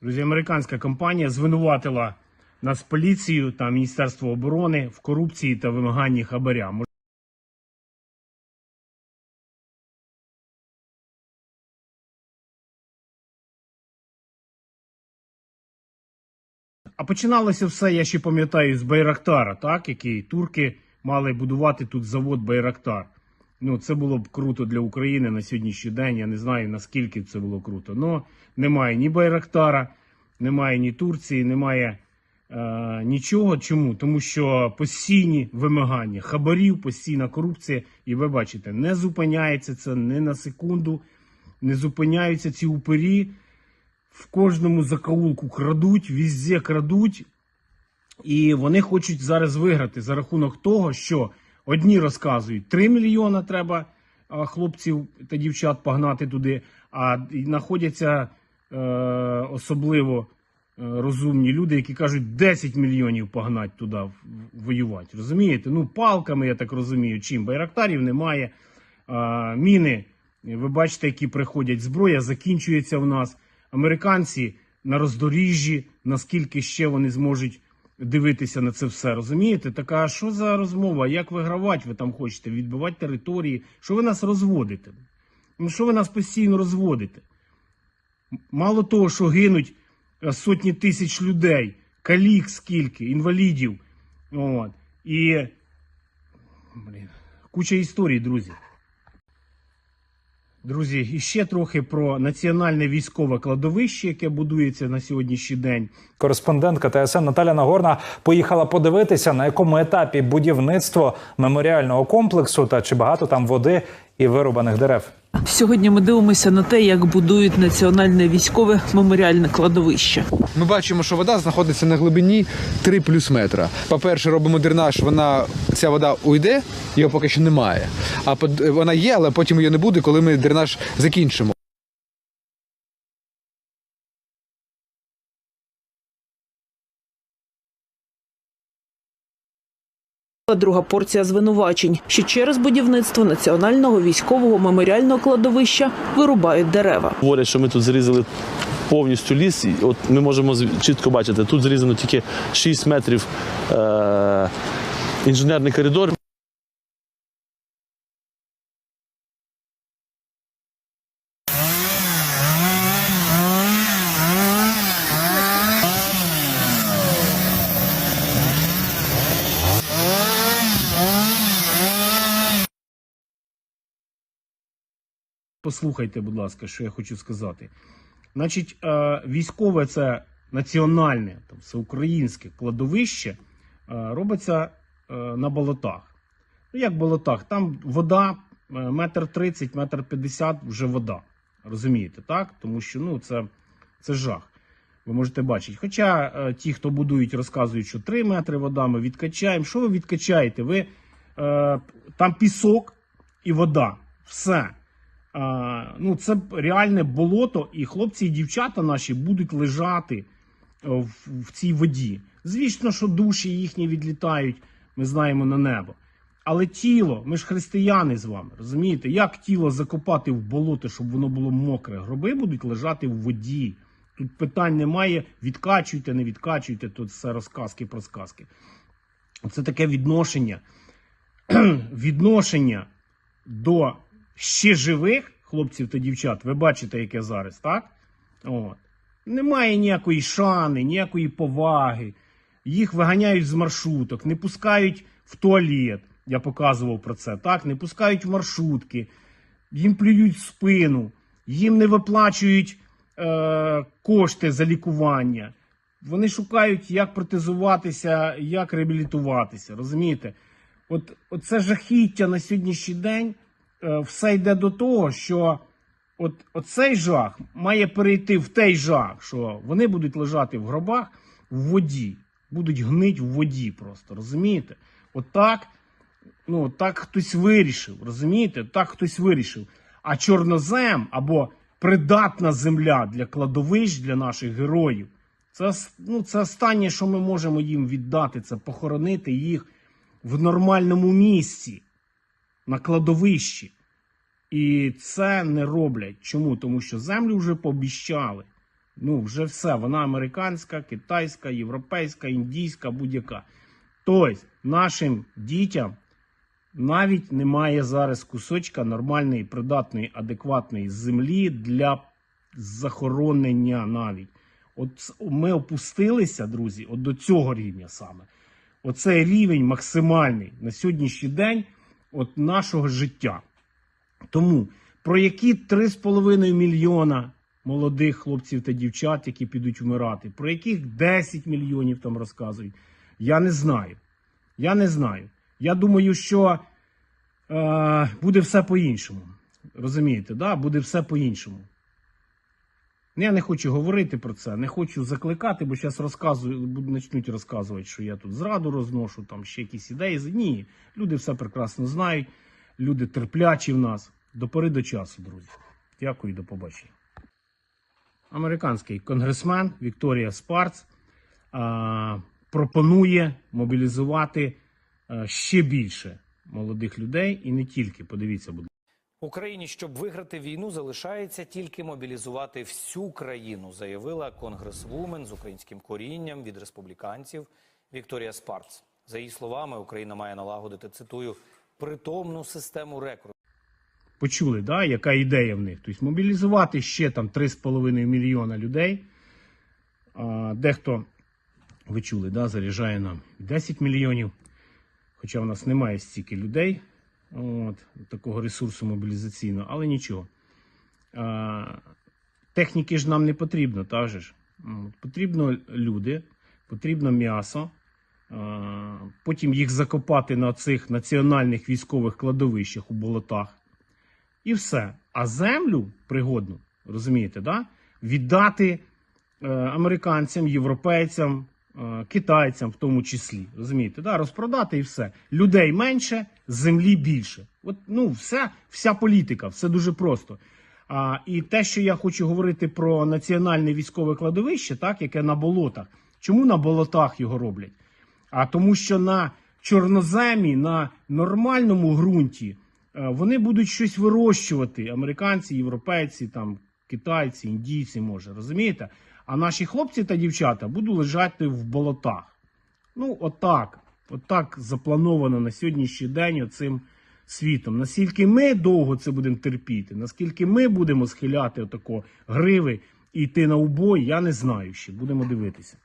Друзі, американська компанія звинуватила нас поліцію та Міністерство оборони в корупції та вимаганні хабаря. А починалося все, я ще пам'ятаю, з Байрактара, так, який турки мали будувати тут завод Байрактар. Ну, це було б круто для України на сьогоднішній день. Я не знаю наскільки це було круто. Но немає ні Байрактара, немає ні Турції, немає е, нічого. Чому? Тому що постійні вимагання хабарів, постійна корупція, і ви бачите, не зупиняється це не на секунду, не зупиняються ці упирі. В кожному закоулку крадуть, візде крадуть. І вони хочуть зараз виграти за рахунок того, що одні розказують 3 мільйона треба хлопців та дівчат погнати туди, а знаходяться е, особливо е, розумні люди, які кажуть 10 мільйонів погнати туди воювати. Розумієте? Ну, палками, я так розумію, чим байрактарів немає. А, міни, ви бачите, які приходять. Зброя закінчується в нас. Американці на роздоріжжі, наскільки ще вони зможуть дивитися на це все. Розумієте? Така а що за розмова? Як вигравати ви там хочете? Відбивати території? Що ви нас розводите? Ну що ви нас постійно розводите? Мало того, що гинуть е, сотні тисяч людей, калік скільки, інвалідів. От. І блін, куча історій, друзі. Друзі, і ще трохи про національне військове кладовище, яке будується на сьогоднішній день. Кореспондентка ТСН Наталя Нагорна поїхала подивитися, на якому етапі будівництво меморіального комплексу та чи багато там води і вирубаних дерев. Сьогодні ми дивимося на те, як будують національне військове меморіальне кладовище. Ми бачимо, що вода знаходиться на глибині 3 плюс метра. По-перше, робимо дренаж, вона ця вода уйде, його поки що немає. А под- вона є, але потім її не буде, коли ми дренаж закінчимо. Друга порція звинувачень, що через будівництво національного військового меморіального кладовища вирубають дерева. Говорять, що ми тут зрізали повністю ліс. От ми можемо чітко бачити, тут зрізано тільки 6 метрів е- інженерний коридор. Послухайте, будь ласка, що я хочу сказати. Значить, е, військове це національне, всеукраїнське кладовище е, робиться е, на болотах. Ну, як болотах? Там вода, метр тридцять, метр п'ятдесят вже вода. Розумієте, так? Тому що ну, це, це жах. Ви можете бачити. Хоча ті, хто будують, розказують, що 3 метри вода, ми відкачаємо. Що ви відкачаєте? Ви, е, там пісок і вода. Все. А, ну, це реальне болото, і хлопці і дівчата наші будуть лежати е, в, в цій воді. Звісно, що душі їхні відлітають, ми знаємо на небо. Але тіло, ми ж християни з вами, розумієте, як тіло закопати в болото, щоб воно було мокре? Гроби будуть лежати в воді. Тут питань немає, відкачуйте, не відкачуйте, тут все розказки про сказки. Це таке відношення, відношення до ще живих хлопців та дівчат, ви бачите, яке зараз, так? От. Немає ніякої шани, ніякої поваги. Їх виганяють з маршруток, не пускають в туалет. Я показував про це. Так, не пускають в маршрутки, їм плюють в спину, їм не виплачують е, кошти за лікування. Вони шукають, як протезуватися, як реабілітуватися. Розумієте? От, це жахіття на сьогоднішній день все йде до того, що от, оцей жах має перейти в той жах, що вони будуть лежати в гробах в воді, будуть гнить в воді просто, розумієте? Отак, ну, так хтось вирішив, розумієте? Так хтось вирішив. А чорнозем або придатна земля для кладовищ для наших героїв. Це, ну, це останнє, що ми можемо їм віддати, це похоронити їх в нормальному місці, на кладовищі. І це не роблять. Чому? Тому що землю вже пообіщали. Ну, вже все. Вона американська, китайська, європейська, індійська, будь-яка. Тобто, нашим дітям навіть немає зараз кусочка нормальної, придатної, адекватної землі для захоронення навіть. От ми опустилися, друзі, от до цього рівня саме. Оцей рівень максимальний на сьогоднішній день от нашого життя. Тому про які 3,5 мільйона молодих хлопців та дівчат, які підуть вмирати, про яких 10 мільйонів там розказують, я не знаю. Я не знаю. Я думаю, що е, буде все по-іншому. Розумієте, да? буде все по-іншому. Ну, Я не хочу говорити про це, не хочу закликати, бо зараз розказую, почнуть розказувати, що я тут зраду розношу, там ще якісь ідеї. Ні, люди все прекрасно знають, люди терплячі в нас. До пори до часу, друзі. Дякую до побачення. Американський конгресмен Вікторія Спарц а, пропонує мобілізувати а, ще більше молодих людей і не тільки. Подивіться, будь Україні, щоб виграти війну, залишається тільки мобілізувати всю країну, заявила конгресвумен з українським корінням від республіканців Вікторія Спарц. За її словами, Україна має налагодити цитую притомну систему рекрутингу. почули, да, яка ідея в них. Тобто мобілізувати ще там 3,5 мільйона людей. А, дехто, ви чули, да, заряджає нам 10 мільйонів. Хоча в нас немає стільки людей, от, такого ресурсу мобілізаційного, але нічого. А, техніки ж нам не потрібно, так же ж? Потрібно люди, потрібно м'ясо. Потім їх закопати на цих національних військових кладовищах у болотах і все. А землю пригодну, розумієте, да? віддати е, американцям, європейцям, китайцям в тому числі. Розумієте, да? розпродати і все. Людей менше, землі більше. От, ну, вся, вся політика, все дуже просто. А, і те, що я хочу говорити про національне військове кладовище, так, яке на болотах. Чому на болотах його роблять? А тому, що на чорноземі, на нормальному ґрунті е, вони будуть щось вирощувати. Американці, європейці, там, китайці, індійці, може, розумієте? А наші хлопці та дівчата будуть лежати в болотах. Ну, отак. Отак заплановано на сьогоднішній день оцим світом. Наскільки ми довго це будемо терпіти, наскільки ми будемо схиляти отако гриви і йти на убой, я не знаю ще. Будемо дивитися.